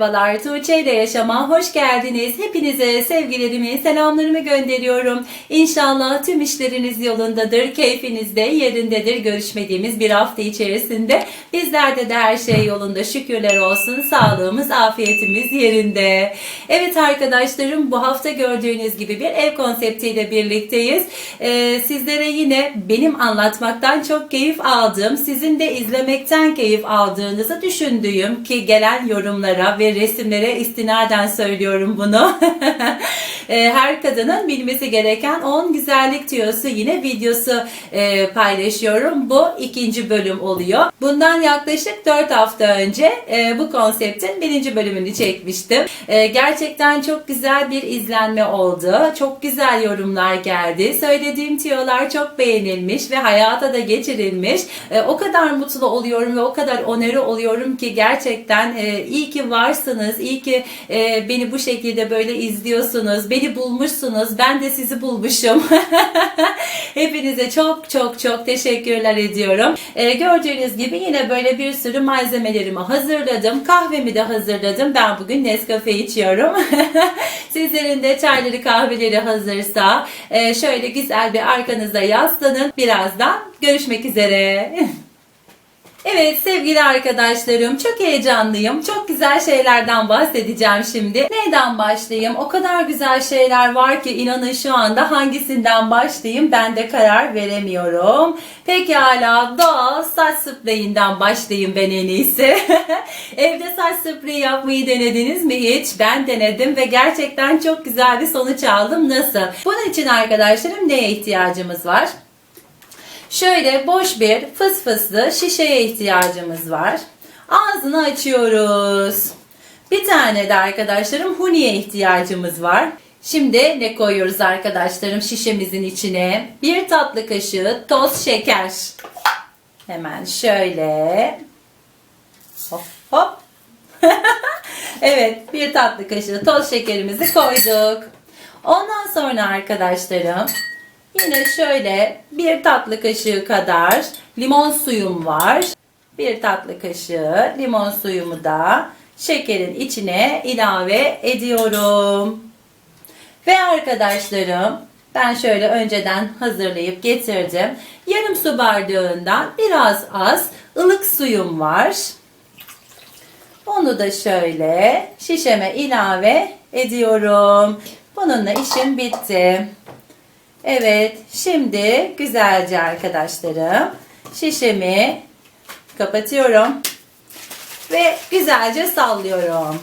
merhabalar. Tuğçe ile Yaşam'a hoş geldiniz. Hepinize sevgilerimi, selamlarımı gönderiyorum. İnşallah tüm işleriniz yolundadır, keyfiniz de yerindedir. Görüşmediğimiz bir hafta içerisinde bizlerde de her şey yolunda. Şükürler olsun. Sağlığımız, afiyetimiz yerinde. Evet arkadaşlarım bu hafta gördüğünüz gibi bir ev konseptiyle birlikteyiz. Ee, sizlere yine benim anlatmaktan çok keyif aldığım, sizin de izlemekten keyif aldığınızı düşündüğüm ki gelen yorumlara ve resimlere istinaden söylüyorum bunu. Ee, Her kadının bilmesi gereken 10 güzellik tüyosu yine videosu e, paylaşıyorum. Bu ikinci bölüm oluyor. Bundan yaklaşık 4 hafta önce e, bu konseptin birinci bölümünü çekmiştim. E, gerçekten çok güzel bir izlenme oldu. Çok güzel yorumlar geldi. Söylediğim tüyolar çok beğenilmiş ve hayata da geçirilmiş. E, o kadar mutlu oluyorum ve o kadar onarı oluyorum ki gerçekten e, iyi ki varsınız. İyi ki e, beni bu şekilde böyle izliyorsunuz. Beni bulmuşsunuz. Ben de sizi bulmuşum. Hepinize çok çok çok teşekkürler ediyorum. E, gördüğünüz gibi yine böyle bir sürü malzemelerimi hazırladım. Kahvemi de hazırladım. Ben bugün Nescafe içiyorum. Sizlerin de çayları kahveleri hazırsa e, şöyle güzel bir arkanıza yaslanın. Birazdan görüşmek üzere. Evet sevgili arkadaşlarım çok heyecanlıyım. Çok güzel şeylerden bahsedeceğim şimdi. Neyden başlayayım? O kadar güzel şeyler var ki inanın şu anda hangisinden başlayayım ben de karar veremiyorum. Pekala doğal saç spreyinden başlayayım ben en iyisi. Evde saç spreyi yapmayı denediniz mi hiç? Ben denedim ve gerçekten çok güzel bir sonuç aldım. Nasıl? Bunun için arkadaşlarım neye ihtiyacımız var? Şöyle boş bir fıs fıslı şişeye ihtiyacımız var. Ağzını açıyoruz. Bir tane de arkadaşlarım huniye ihtiyacımız var. Şimdi ne koyuyoruz arkadaşlarım şişemizin içine? Bir tatlı kaşığı toz şeker. Hemen şöyle. Hop hop. evet bir tatlı kaşığı toz şekerimizi koyduk. Ondan sonra arkadaşlarım Yine şöyle bir tatlı kaşığı kadar limon suyum var. Bir tatlı kaşığı limon suyumu da şekerin içine ilave ediyorum. Ve arkadaşlarım ben şöyle önceden hazırlayıp getirdim. Yarım su bardağından biraz az ılık suyum var. Onu da şöyle şişeme ilave ediyorum. Bununla işim bitti. Evet, şimdi güzelce arkadaşlarım şişemi kapatıyorum ve güzelce sallıyorum.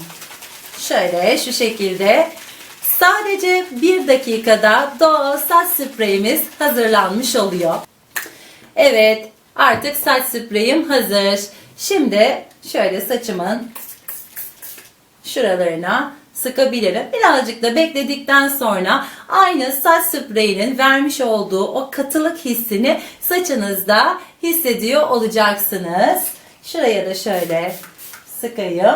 Şöyle şu şekilde sadece bir dakikada doğal saç spreyimiz hazırlanmış oluyor. Evet, artık saç spreyim hazır. Şimdi şöyle saçımın şuralarına sıkabilirim. Birazcık da bekledikten sonra aynı saç spreyinin vermiş olduğu o katılık hissini saçınızda hissediyor olacaksınız. Şuraya da şöyle sıkayım.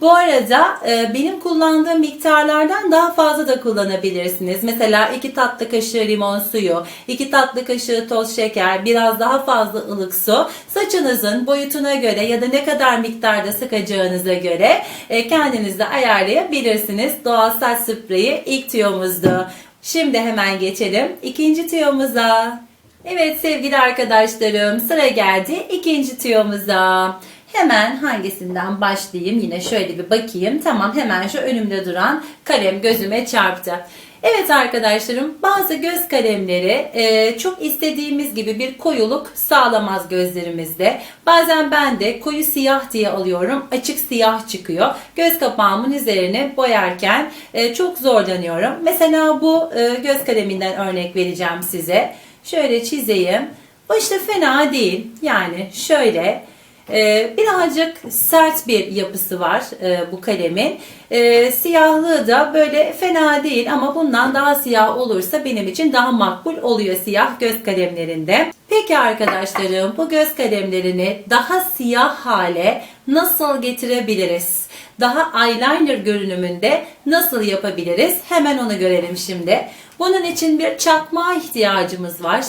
Bu arada e, benim kullandığım miktarlardan daha fazla da kullanabilirsiniz. Mesela 2 tatlı kaşığı limon suyu, 2 tatlı kaşığı toz şeker, biraz daha fazla ılık su. Saçınızın boyutuna göre ya da ne kadar miktarda sıkacağınıza göre e, kendiniz de ayarlayabilirsiniz. Doğal saç spreyi ilk tüyomuzdu. Şimdi hemen geçelim ikinci tüyomuza. Evet sevgili arkadaşlarım sıra geldi ikinci tüyomuza. Hemen hangisinden başlayayım? Yine şöyle bir bakayım. Tamam hemen şu önümde duran kalem gözüme çarptı. Evet arkadaşlarım bazı göz kalemleri e, çok istediğimiz gibi bir koyuluk sağlamaz gözlerimizde. Bazen ben de koyu siyah diye alıyorum. Açık siyah çıkıyor. Göz kapağımın üzerine boyarken e, çok zorlanıyorum. Mesela bu e, göz kaleminden örnek vereceğim size. Şöyle çizeyim. Bu işte fena değil. Yani şöyle ee, birazcık sert bir yapısı var e, bu kalemin. Ee, siyahlığı da böyle fena değil ama bundan daha siyah olursa benim için daha makbul oluyor siyah göz kalemlerinde. Peki arkadaşlarım bu göz kalemlerini daha siyah hale nasıl getirebiliriz? Daha eyeliner görünümünde nasıl yapabiliriz? Hemen onu görelim şimdi. Bunun için bir çakmağa ihtiyacımız var.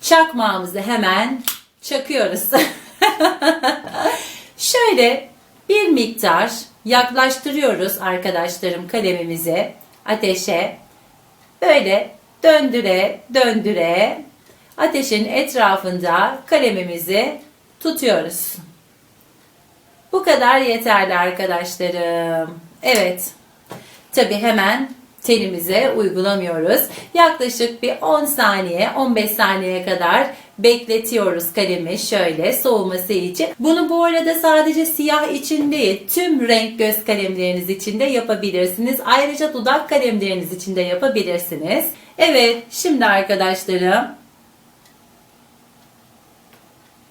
Çakmağımızı hemen çakıyoruz. Şöyle bir miktar yaklaştırıyoruz arkadaşlarım kalemimizi ateşe. Böyle döndüre döndüre ateşin etrafında kalemimizi tutuyoruz. Bu kadar yeterli arkadaşlarım. Evet. Tabi hemen tenimize uygulamıyoruz. Yaklaşık bir 10 saniye, 15 saniye kadar bekletiyoruz kalemi şöyle soğuması için. Bunu bu arada sadece siyah için değil, tüm renk göz kalemleriniz için de yapabilirsiniz. Ayrıca dudak kalemleriniz için de yapabilirsiniz. Evet, şimdi arkadaşlarım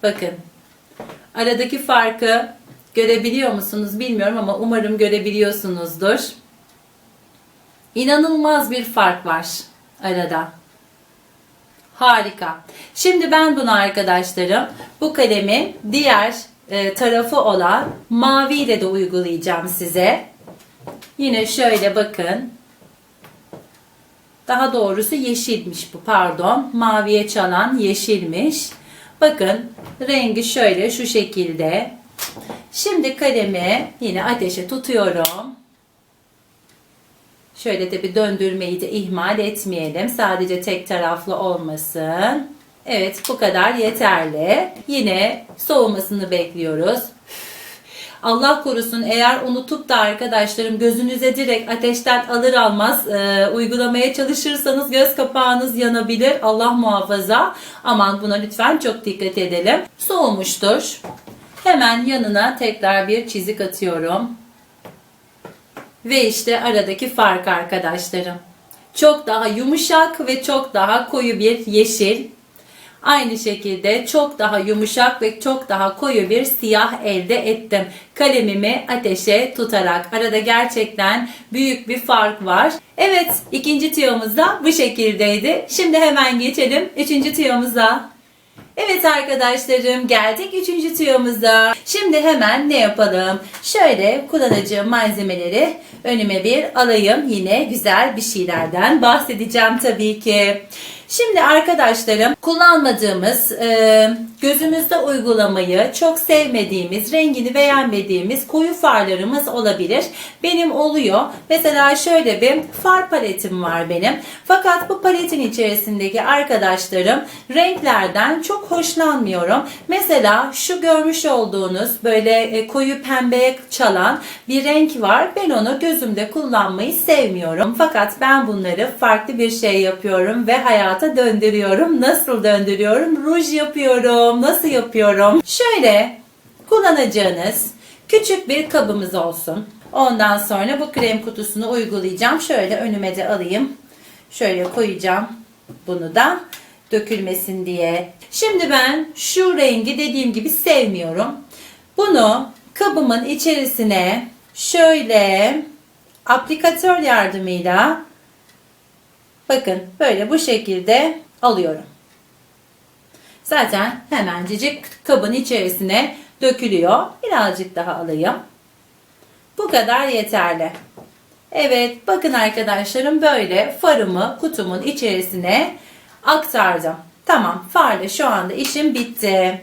bakın aradaki farkı görebiliyor musunuz bilmiyorum ama umarım görebiliyorsunuzdur. İnanılmaz bir fark var arada. Harika. Şimdi ben bunu arkadaşlarım bu kalemin diğer e, tarafı olan mavi ile de uygulayacağım size. Yine şöyle bakın. Daha doğrusu yeşilmiş bu pardon. Maviye çalan yeşilmiş. Bakın rengi şöyle şu şekilde. Şimdi kalemi yine ateşe tutuyorum. Şöyle de bir döndürmeyi de ihmal etmeyelim. Sadece tek taraflı olmasın. Evet bu kadar yeterli. Yine soğumasını bekliyoruz. Allah korusun eğer unutup da arkadaşlarım gözünüze direkt ateşten alır almaz e, uygulamaya çalışırsanız göz kapağınız yanabilir. Allah muhafaza. Aman buna lütfen çok dikkat edelim. Soğumuştur. Hemen yanına tekrar bir çizik atıyorum. Ve işte aradaki fark arkadaşlarım. Çok daha yumuşak ve çok daha koyu bir yeşil. Aynı şekilde çok daha yumuşak ve çok daha koyu bir siyah elde ettim. Kalemimi ateşe tutarak. Arada gerçekten büyük bir fark var. Evet ikinci tüyomuz da bu şekildeydi. Şimdi hemen geçelim üçüncü tüyomuza. Evet arkadaşlarım geldik üçüncü tüyomuza. Şimdi hemen ne yapalım? Şöyle kullanacağım malzemeleri önüme bir alayım. Yine güzel bir şeylerden bahsedeceğim tabii ki. Şimdi arkadaşlarım kullanmadığımız, e, gözümüzde uygulamayı çok sevmediğimiz, rengini beğenmediğimiz koyu farlarımız olabilir. Benim oluyor. Mesela şöyle bir far paletim var benim. Fakat bu paletin içerisindeki arkadaşlarım renklerden çok hoşlanmıyorum. Mesela şu görmüş olduğunuz böyle e, koyu pembeye çalan bir renk var. Ben onu gözümde kullanmayı sevmiyorum. Fakat ben bunları farklı bir şey yapıyorum ve hayata döndürüyorum. Nasıl döndürüyorum? Ruj yapıyorum. Nasıl yapıyorum? Şöyle kullanacağınız küçük bir kabımız olsun. Ondan sonra bu krem kutusunu uygulayacağım. Şöyle önüme de alayım. Şöyle koyacağım bunu da dökülmesin diye. Şimdi ben şu rengi dediğim gibi sevmiyorum. Bunu kabımın içerisine şöyle aplikatör yardımıyla bakın böyle bu şekilde alıyorum. Zaten hemencecik kabın içerisine dökülüyor. Birazcık daha alayım. Bu kadar yeterli. Evet bakın arkadaşlarım böyle farımı kutumun içerisine aktardım. Tamam farla şu anda işim bitti.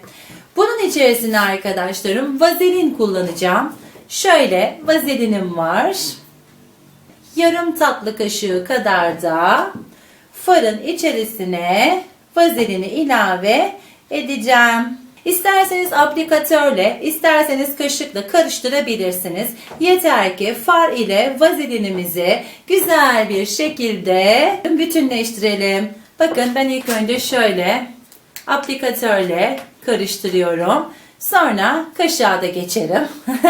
Bunun içerisine arkadaşlarım vazelin kullanacağım. Şöyle vazelinim var. Yarım tatlı kaşığı kadar da farın içerisine vazelini ilave edeceğim. İsterseniz aplikatörle, isterseniz kaşıkla karıştırabilirsiniz. Yeter ki far ile vazelinimizi güzel bir şekilde bütünleştirelim. Bakın ben ilk önce şöyle aplikatörle karıştırıyorum. Sonra kaşığa da geçerim.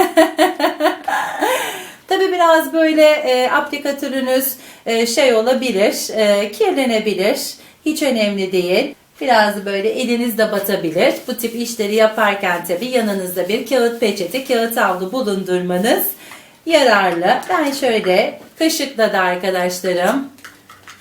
Tabi biraz böyle e, aplikatörünüz e, şey olabilir, e, kirlenebilir. Hiç önemli değil. Biraz böyle eliniz de batabilir. Bu tip işleri yaparken tabi yanınızda bir kağıt peçete, kağıt havlu bulundurmanız yararlı. Ben şöyle kaşıkla da arkadaşlarım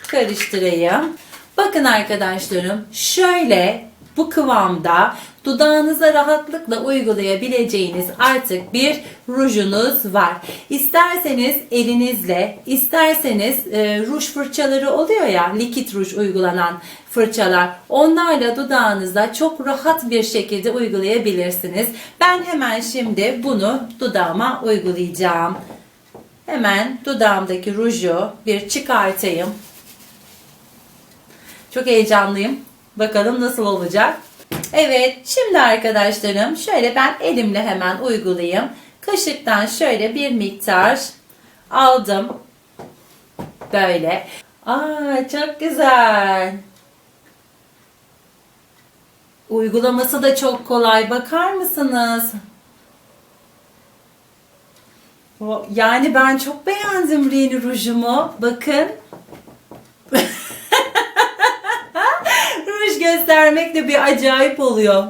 karıştırayım. Bakın arkadaşlarım şöyle bu kıvamda dudağınıza rahatlıkla uygulayabileceğiniz artık bir rujunuz var. İsterseniz elinizle, isterseniz e, ruj fırçaları oluyor ya, likit ruj uygulanan fırçalar. Onlarla dudağınıza çok rahat bir şekilde uygulayabilirsiniz. Ben hemen şimdi bunu dudağıma uygulayacağım. Hemen dudağımdaki ruju bir çıkartayım. Çok heyecanlıyım. Bakalım nasıl olacak. Evet, şimdi arkadaşlarım şöyle ben elimle hemen uygulayayım. Kaşıktan şöyle bir miktar aldım. Böyle. Aa, çok güzel. Uygulaması da çok kolay. Bakar mısınız? Yani ben çok beğendim yeni rujumu. Bakın. Göstermek de bir acayip oluyor.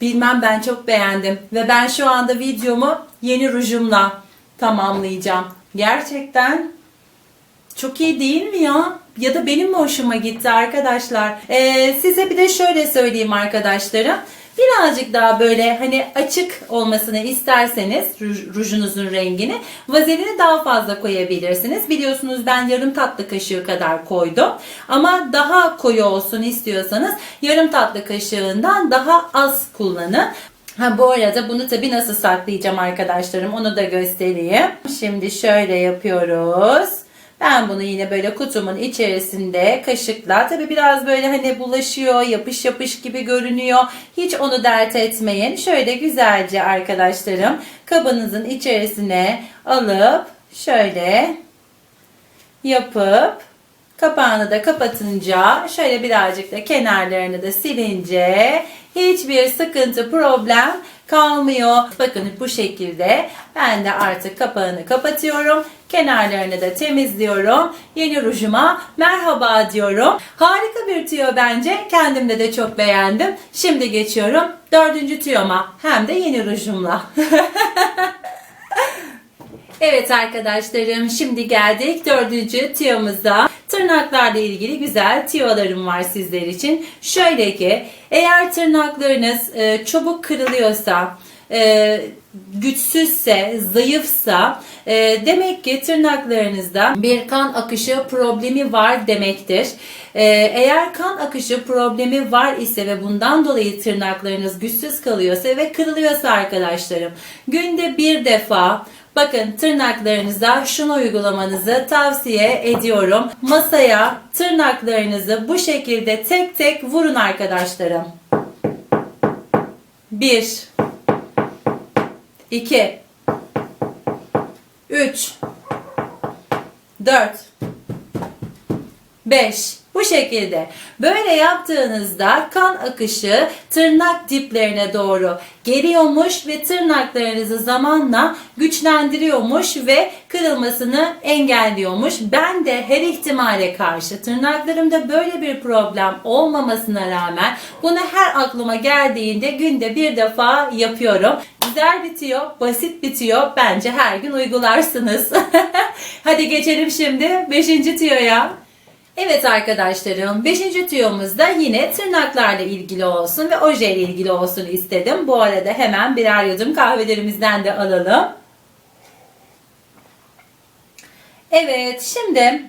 Bilmem ben çok beğendim. Ve ben şu anda videomu yeni rujumla tamamlayacağım. Gerçekten çok iyi değil mi ya? Ya da benim mi hoşuma gitti arkadaşlar? Ee, size bir de şöyle söyleyeyim arkadaşlarım. Birazcık daha böyle hani açık olmasını isterseniz ruj- rujunuzun rengini vazelini daha fazla koyabilirsiniz. Biliyorsunuz ben yarım tatlı kaşığı kadar koydum. Ama daha koyu olsun istiyorsanız yarım tatlı kaşığından daha az kullanın. Ha bu arada bunu tabi nasıl saklayacağım arkadaşlarım onu da göstereyim. Şimdi şöyle yapıyoruz. Ben bunu yine böyle kutumun içerisinde kaşıkla tabi biraz böyle hani bulaşıyor yapış yapış gibi görünüyor. Hiç onu dert etmeyin. Şöyle güzelce arkadaşlarım kabınızın içerisine alıp şöyle yapıp kapağını da kapatınca şöyle birazcık da kenarlarını da silince hiçbir sıkıntı problem kalmıyor. Bakın bu şekilde ben de artık kapağını kapatıyorum. Kenarlarını da temizliyorum. Yeni rujuma merhaba diyorum. Harika bir tüyo bence. Kendimde de çok beğendim. Şimdi geçiyorum dördüncü tüyoma. Hem de yeni rujumla. Evet arkadaşlarım şimdi geldik dördüncü tiyomuza. Tırnaklarla ilgili güzel tiyolarım var sizler için. Şöyle ki eğer tırnaklarınız e, çabuk kırılıyorsa, e, güçsüzse, zayıfsa e, demek ki tırnaklarınızda bir kan akışı problemi var demektir. E, eğer kan akışı problemi var ise ve bundan dolayı tırnaklarınız güçsüz kalıyorsa ve kırılıyorsa arkadaşlarım günde bir defa Bakın tırnaklarınıza şunu uygulamanızı tavsiye ediyorum. Masaya tırnaklarınızı bu şekilde tek tek vurun arkadaşlarım. 1 2 3 4 5 bu şekilde. Böyle yaptığınızda kan akışı tırnak diplerine doğru geliyormuş ve tırnaklarınızı zamanla güçlendiriyormuş ve kırılmasını engelliyormuş. Ben de her ihtimale karşı tırnaklarımda böyle bir problem olmamasına rağmen bunu her aklıma geldiğinde günde bir defa yapıyorum. Güzel bitiyor, basit bitiyor. Bence her gün uygularsınız. Hadi geçelim şimdi 5. tiyoya. Evet arkadaşlarım 5. tüyomuz da yine tırnaklarla ilgili olsun ve oje ile ilgili olsun istedim. Bu arada hemen birer yudum kahvelerimizden de alalım. Evet şimdi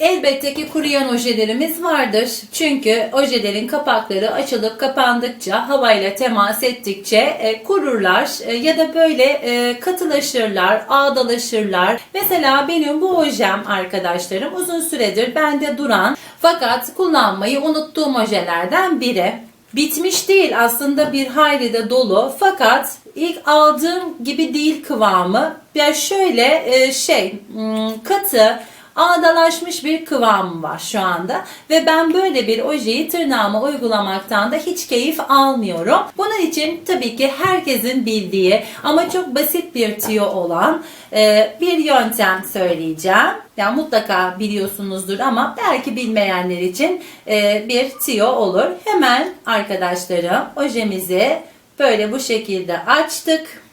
Elbette ki kuruyan ojelerimiz vardır. Çünkü ojelerin kapakları açılıp kapandıkça havayla temas ettikçe e, kururlar e, ya da böyle e, katılaşırlar, ağdalaşırlar. Mesela benim bu ojem arkadaşlarım uzun süredir bende duran fakat kullanmayı unuttuğum ojelerden biri. Bitmiş değil aslında bir hayli de dolu fakat ilk aldığım gibi değil kıvamı. Ya şöyle e, şey hmm, katı ağdalaşmış bir kıvamı var şu anda ve ben böyle bir ojeyi tırnağıma uygulamaktan da hiç keyif almıyorum. Bunun için tabii ki herkesin bildiği ama çok basit bir tüyo olan e, bir yöntem söyleyeceğim. Yani mutlaka biliyorsunuzdur ama belki bilmeyenler için e, bir tüyo olur. Hemen arkadaşlarım ojemizi böyle bu şekilde açtık.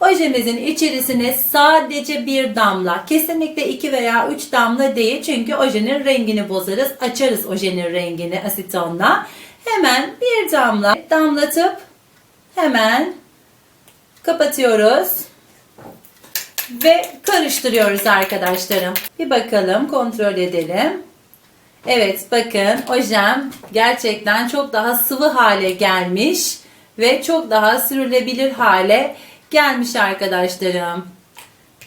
Ojemizin içerisine sadece bir damla, kesinlikle iki veya üç damla değil çünkü ojenin rengini bozarız, açarız ojenin rengini asitonla. Hemen bir damla damlatıp hemen kapatıyoruz ve karıştırıyoruz arkadaşlarım. Bir bakalım, kontrol edelim. Evet bakın ojem gerçekten çok daha sıvı hale gelmiş ve çok daha sürülebilir hale gelmiş arkadaşlarım.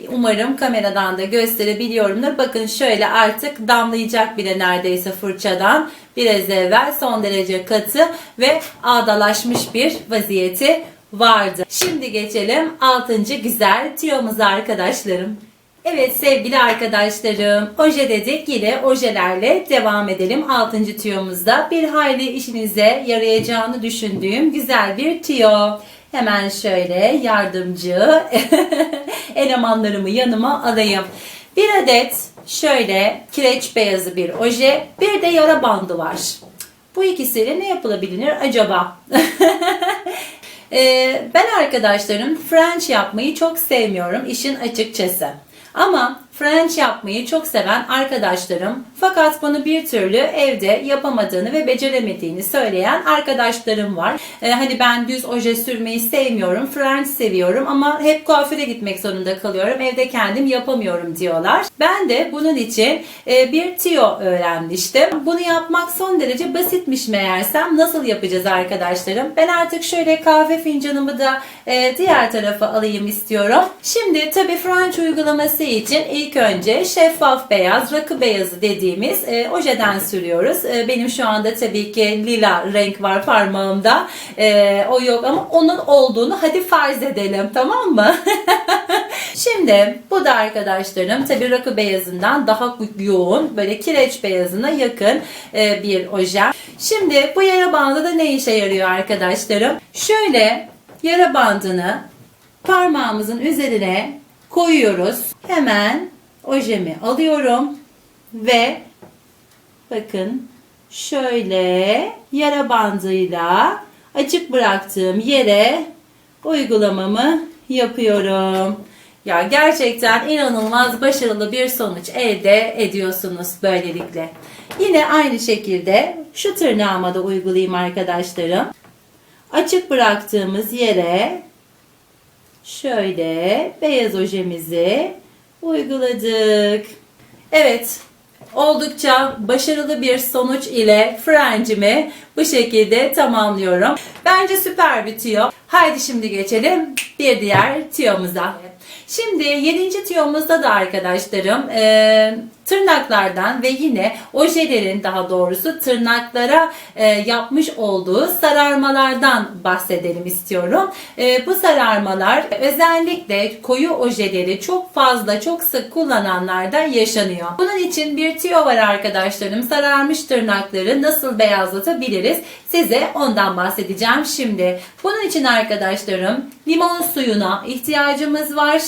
Umarım kameradan da gösterebiliyorumdur. Bakın şöyle artık damlayacak bile neredeyse fırçadan. Biraz evvel son derece katı ve ağdalaşmış bir vaziyeti vardı. Şimdi geçelim 6. güzel tüyomuza arkadaşlarım. Evet sevgili arkadaşlarım, oje dedik yine ojelerle devam edelim. 6. tüyomuzda bir hayli işinize yarayacağını düşündüğüm güzel bir tüyo. Hemen şöyle yardımcı elemanlarımı yanıma alayım. Bir adet şöyle kireç beyazı bir oje, bir de yara bandı var. Bu ikisiyle ne yapılabilir acaba? Ee, ben arkadaşlarım French yapmayı çok sevmiyorum işin açıkçası. Ama French yapmayı çok seven arkadaşlarım fakat bunu bir türlü evde yapamadığını ve beceremediğini söyleyen arkadaşlarım var. Ee, hani ben düz oje sürmeyi sevmiyorum, French seviyorum ama hep kuaföre gitmek zorunda kalıyorum. Evde kendim yapamıyorum diyorlar. Ben de bunun için e, bir tiyo öğrenmiştim. Bunu yapmak son derece basitmiş meğersem. Nasıl yapacağız arkadaşlarım? Ben artık şöyle kahve fincanımı da e, diğer tarafa alayım istiyorum. Şimdi tabii French uygulaması için ilk önce şeffaf beyaz, rakı beyazı dediğimiz e, ojeden sürüyoruz. E, benim şu anda tabii ki lila renk var parmağımda. E, o yok ama onun olduğunu hadi farz edelim tamam mı? Şimdi bu da arkadaşlarım tabii rakı beyazından daha yoğun böyle kireç beyazına yakın e, bir oje. Şimdi bu yara bandı da ne işe yarıyor arkadaşlarım? Şöyle yara bandını parmağımızın üzerine koyuyoruz. Hemen ojemi alıyorum ve bakın şöyle yara bandıyla açık bıraktığım yere uygulamamı yapıyorum. Ya gerçekten inanılmaz başarılı bir sonuç elde ediyorsunuz böylelikle. Yine aynı şekilde şu tırnağıma da uygulayayım arkadaşlarım. Açık bıraktığımız yere şöyle beyaz ojemizi uyguladık. Evet, oldukça başarılı bir sonuç ile French'imi bu şekilde tamamlıyorum. Bence süper bir tüyo. Haydi şimdi geçelim bir diğer tüyomuza. Şimdi 7. tüyomuzda da arkadaşlarım e, tırnaklardan ve yine ojelerin daha doğrusu tırnaklara e, yapmış olduğu sararmalardan bahsedelim istiyorum. E, bu sararmalar özellikle koyu ojeleri çok fazla çok sık kullananlarda yaşanıyor. Bunun için bir tüyo var arkadaşlarım. Sararmış tırnakları nasıl beyazlatabiliriz? Size ondan bahsedeceğim şimdi. Bunun için arkadaşlarım limon suyuna ihtiyacımız var.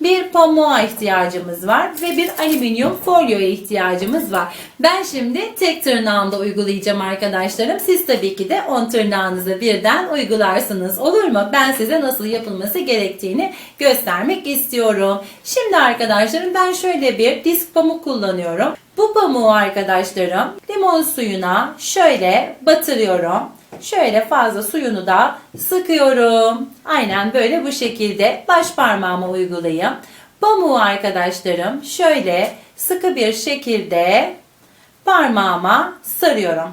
Bir pamuğa ihtiyacımız var ve bir alüminyum folyoya ihtiyacımız var. Ben şimdi tek tırnağımda uygulayacağım arkadaşlarım. Siz tabii ki de 10 tırnağınızı birden uygularsınız. Olur mu? Ben size nasıl yapılması gerektiğini göstermek istiyorum. Şimdi arkadaşlarım ben şöyle bir disk pamuk kullanıyorum. Bu pamuğu arkadaşlarım limon suyuna şöyle batırıyorum. Şöyle fazla suyunu da sıkıyorum. Aynen böyle bu şekilde baş parmağıma uygulayayım. Pamuğu arkadaşlarım şöyle sıkı bir şekilde parmağıma sarıyorum.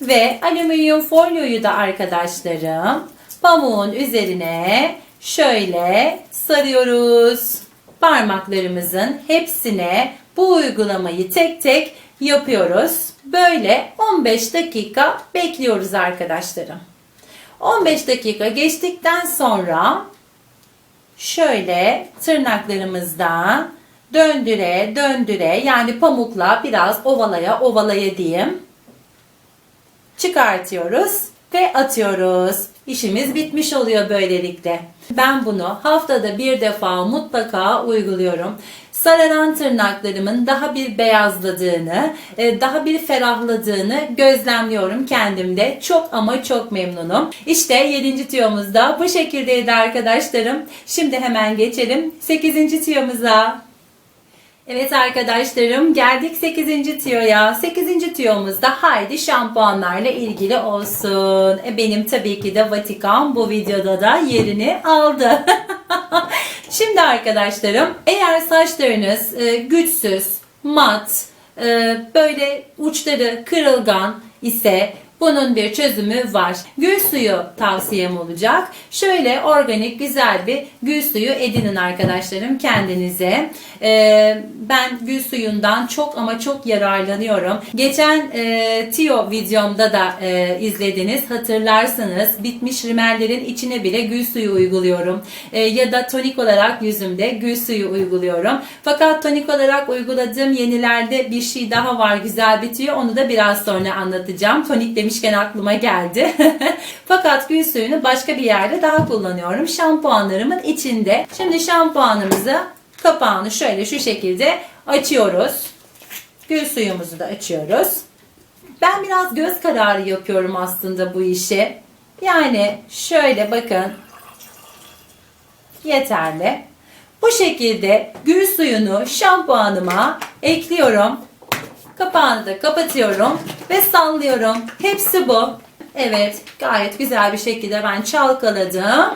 Ve alüminyum folyoyu da arkadaşlarım pamuğun üzerine şöyle sarıyoruz. Parmaklarımızın hepsine bu uygulamayı tek tek yapıyoruz. Böyle 15 dakika bekliyoruz arkadaşlarım. 15 dakika geçtikten sonra şöyle tırnaklarımızdan döndüre döndüre yani pamukla biraz ovalaya ovalaya diyeyim. Çıkartıyoruz ve atıyoruz. İşimiz bitmiş oluyor böylelikle. Ben bunu haftada bir defa mutlaka uyguluyorum. sararan tırnaklarımın daha bir beyazladığını, e, daha bir ferahladığını gözlemliyorum kendimde. Çok ama çok memnunum. İşte 7. tüyomuz da bu şekildeydi arkadaşlarım. Şimdi hemen geçelim 8. tüyomuza. Evet arkadaşlarım geldik 8. tüyoya. 8. tüyomuzda haydi şampuanlarla ilgili olsun. E, benim tabii ki de Vatikan bu videoda da yerini aldı. Şimdi arkadaşlarım eğer saçlarınız e, güçsüz, mat, e, böyle uçları kırılgan ise bunun bir çözümü var. Gül suyu tavsiyem olacak. Şöyle organik güzel bir gül suyu edinin arkadaşlarım kendinize. Ee, ben gül suyundan çok ama çok yararlanıyorum. Geçen e, Tio videomda da e, izlediniz hatırlarsınız. Bitmiş rimellerin içine bile gül suyu uyguluyorum. E, ya da tonik olarak yüzümde gül suyu uyguluyorum. Fakat tonik olarak uyguladığım yenilerde bir şey daha var güzel bitiyor. Onu da biraz sonra anlatacağım. Tonik demişken aklıma geldi. Fakat gül suyunu başka bir yerde daha kullanıyorum. Şampuanlarımın içinde. Şimdi şampuanımızı kapağını şöyle şu şekilde açıyoruz. Gül suyumuzu da açıyoruz. Ben biraz göz kararı yapıyorum aslında bu işi. Yani şöyle bakın. Yeterli. Bu şekilde gül suyunu şampuanıma ekliyorum. Kapağını da kapatıyorum ve sallıyorum. Hepsi bu. Evet gayet güzel bir şekilde ben çalkaladım.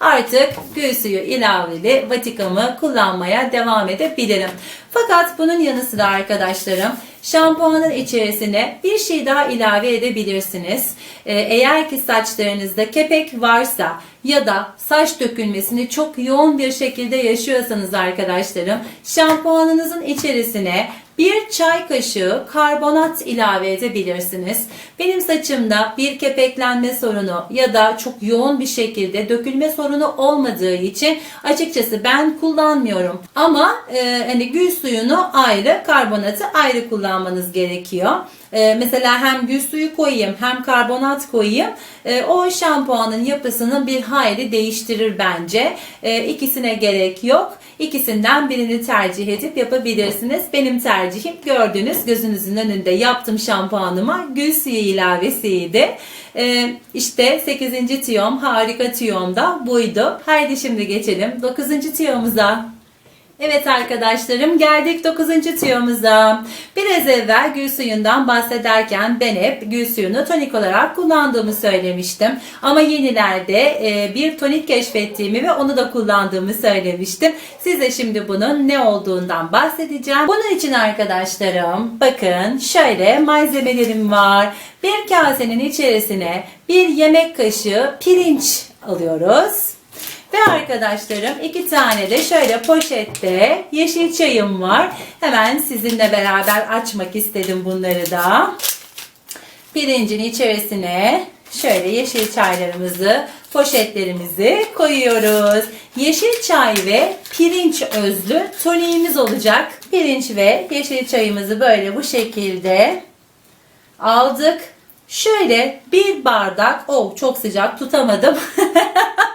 Artık gül suyu ilaveli vatikamı kullanmaya devam edebilirim. Fakat bunun yanı sıra arkadaşlarım şampuanın içerisine bir şey daha ilave edebilirsiniz. Ee, eğer ki saçlarınızda kepek varsa ya da saç dökülmesini çok yoğun bir şekilde yaşıyorsanız arkadaşlarım şampuanınızın içerisine bir çay kaşığı karbonat ilave edebilirsiniz. Benim saçımda bir kepeklenme sorunu ya da çok yoğun bir şekilde dökülme sorunu olmadığı için açıkçası ben kullanmıyorum. Ama e, hani gül suyunu ayrı, karbonatı ayrı kullanmanız gerekiyor. E, mesela hem gül suyu koyayım hem karbonat koyayım. E, o şampuanın yapısını bir hayli değiştirir bence. E, ikisine gerek yok. İkisinden birini tercih edip yapabilirsiniz. Benim tercihim gördüğünüz gözünüzün önünde yaptım şampuanıma gül suyu ilavesiydi. Ee, işte 8. tiyom harika tiyom da buydu. Haydi şimdi geçelim 9. tiyomuza. Evet arkadaşlarım geldik 9. tüyomuza. Biraz evvel gül suyundan bahsederken ben hep gül suyunu tonik olarak kullandığımı söylemiştim. Ama yenilerde e, bir tonik keşfettiğimi ve onu da kullandığımı söylemiştim. Size şimdi bunun ne olduğundan bahsedeceğim. Bunun için arkadaşlarım bakın şöyle malzemelerim var. Bir kasenin içerisine bir yemek kaşığı pirinç alıyoruz. Ve arkadaşlarım iki tane de şöyle poşette yeşil çayım var. Hemen sizinle beraber açmak istedim bunları da. Pirincin içerisine şöyle yeşil çaylarımızı, poşetlerimizi koyuyoruz. Yeşil çay ve pirinç özlü toniğimiz olacak. Pirinç ve yeşil çayımızı böyle bu şekilde aldık. Şöyle bir bardak, oh çok sıcak tutamadım.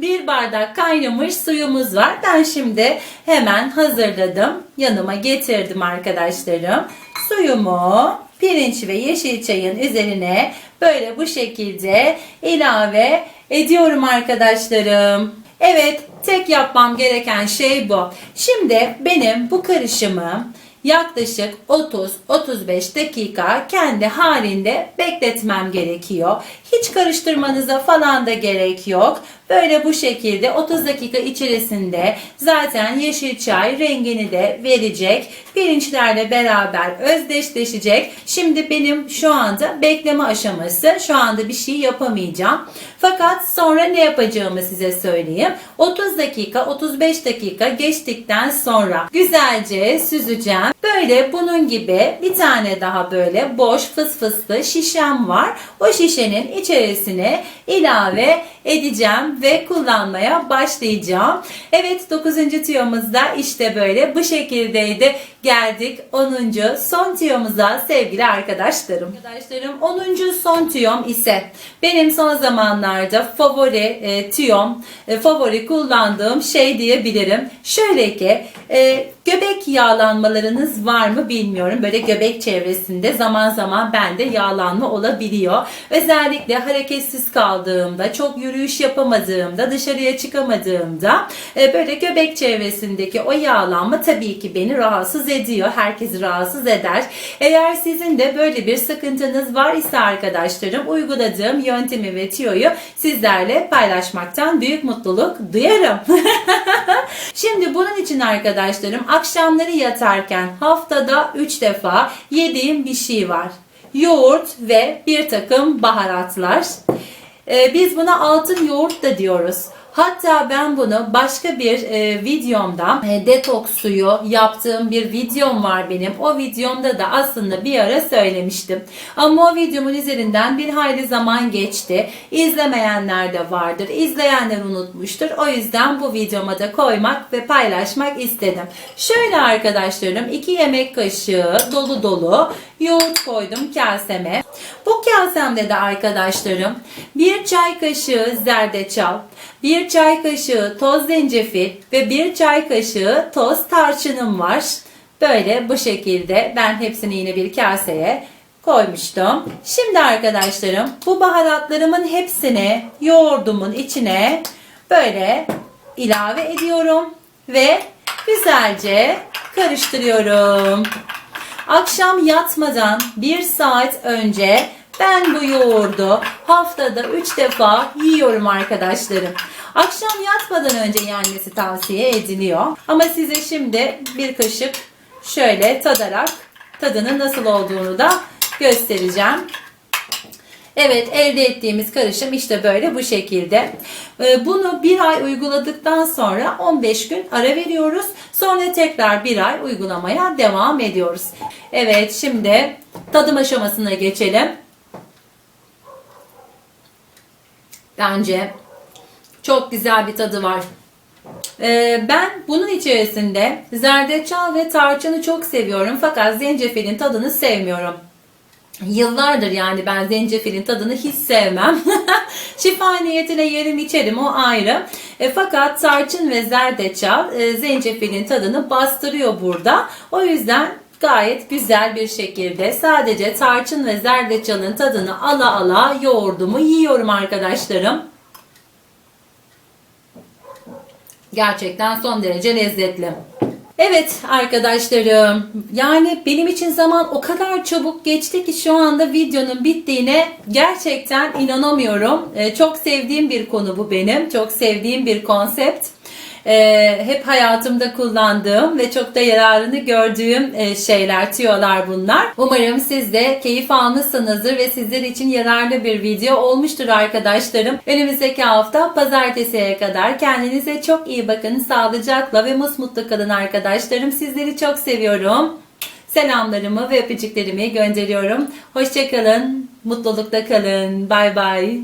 bir bardak kaynamış suyumuz var. Ben şimdi hemen hazırladım. Yanıma getirdim arkadaşlarım. Suyumu pirinç ve yeşil çayın üzerine böyle bu şekilde ilave ediyorum arkadaşlarım. Evet, tek yapmam gereken şey bu. Şimdi benim bu karışımı yaklaşık 30-35 dakika kendi halinde bekletmem gerekiyor. Hiç karıştırmanıza falan da gerek yok. Böyle bu şekilde 30 dakika içerisinde zaten yeşil çay rengini de verecek. Pirinçlerle beraber özdeşleşecek. Şimdi benim şu anda bekleme aşaması. Şu anda bir şey yapamayacağım. Fakat sonra ne yapacağımı size söyleyeyim. 30 dakika 35 dakika geçtikten sonra güzelce süzeceğim. Böyle bunun gibi bir tane daha böyle boş fıs fıslı şişem var. O şişenin içerisine ilave edeceğim ve kullanmaya başlayacağım. Evet 9. tüyomuzda işte böyle bu şekildeydi. Geldik 10. son tüyomuza sevgili arkadaşlarım. Arkadaşlarım 10. son tüyom ise benim son zamanlarda favori e, tüyom, e, favori kullandığım şey diyebilirim. Şöyle ki e, göbek yağlanmalarınız var mı bilmiyorum. Böyle göbek çevresinde zaman zaman bende yağlanma olabiliyor. Özellikle hareketsiz kaldığımda, çok yürüyüş yapamadığımda, dışarıya çıkamadığımda e, böyle göbek çevresindeki o yağlanma tabii ki beni rahatsız ediyor. Herkesi rahatsız eder. Eğer sizin de böyle bir sıkıntınız var ise arkadaşlarım uyguladığım yöntemi ve tiyoyu sizlerle paylaşmaktan büyük mutluluk duyarım. Şimdi bunun için arkadaşlarım akşamları yatarken haftada 3 defa yediğim bir şey var. Yoğurt ve bir takım baharatlar. Ee, biz buna altın yoğurt da diyoruz. Hatta ben bunu başka bir e, videomda e, detoks suyu yaptığım bir videom var benim. O videomda da aslında bir ara söylemiştim. Ama o videomun üzerinden bir hayli zaman geçti. İzlemeyenler de vardır. İzleyenler unutmuştur. O yüzden bu videoma da koymak ve paylaşmak istedim. Şöyle arkadaşlarım 2 yemek kaşığı dolu dolu yoğurt koydum kaseme. Bu kasemde de arkadaşlarım bir çay kaşığı zerdeçal, bir çay kaşığı toz zencefil ve bir çay kaşığı toz tarçınım var. Böyle bu şekilde ben hepsini yine bir kaseye koymuştum. Şimdi arkadaşlarım bu baharatlarımın hepsini yoğurdumun içine böyle ilave ediyorum ve güzelce karıştırıyorum. Akşam yatmadan bir saat önce ben bu yoğurdu haftada 3 defa yiyorum arkadaşlarım. Akşam yatmadan önce yenmesi tavsiye ediliyor. Ama size şimdi bir kaşık şöyle tadarak tadının nasıl olduğunu da göstereceğim. Evet elde ettiğimiz karışım işte böyle bu şekilde. Ee, Bunu bir ay uyguladıktan sonra 15 gün ara veriyoruz. Sonra tekrar bir ay uygulamaya devam ediyoruz. Evet şimdi tadım aşamasına geçelim. Bence çok güzel bir tadı var. Ee, ben bunun içerisinde zerdeçal ve tarçını çok seviyorum fakat zencefilin tadını sevmiyorum. Yıllardır yani ben zencefilin tadını hiç sevmem. Şifa niyetine yerim içerim o ayrı. E, fakat tarçın ve zerdeçal e, zencefilin tadını bastırıyor burada. O yüzden gayet güzel bir şekilde sadece tarçın ve zerdeçalın tadını ala ala yoğurdumu yiyorum arkadaşlarım. Gerçekten son derece lezzetli. Evet arkadaşlarım yani benim için zaman o kadar çabuk geçti ki şu anda videonun bittiğine gerçekten inanamıyorum. Ee, çok sevdiğim bir konu bu benim. Çok sevdiğim bir konsept. Ee, hep hayatımda kullandığım ve çok da yararını gördüğüm e, şeyler, tüyolar bunlar. Umarım siz de keyif almışsınızdır ve sizler için yararlı bir video olmuştur arkadaşlarım. Önümüzdeki hafta pazartesiye kadar kendinize çok iyi bakın. Sağlıcakla ve musmutlu kalın arkadaşlarım. Sizleri çok seviyorum. Selamlarımı ve öpücüklerimi gönderiyorum. Hoşçakalın, mutlulukta kalın. Bay bay.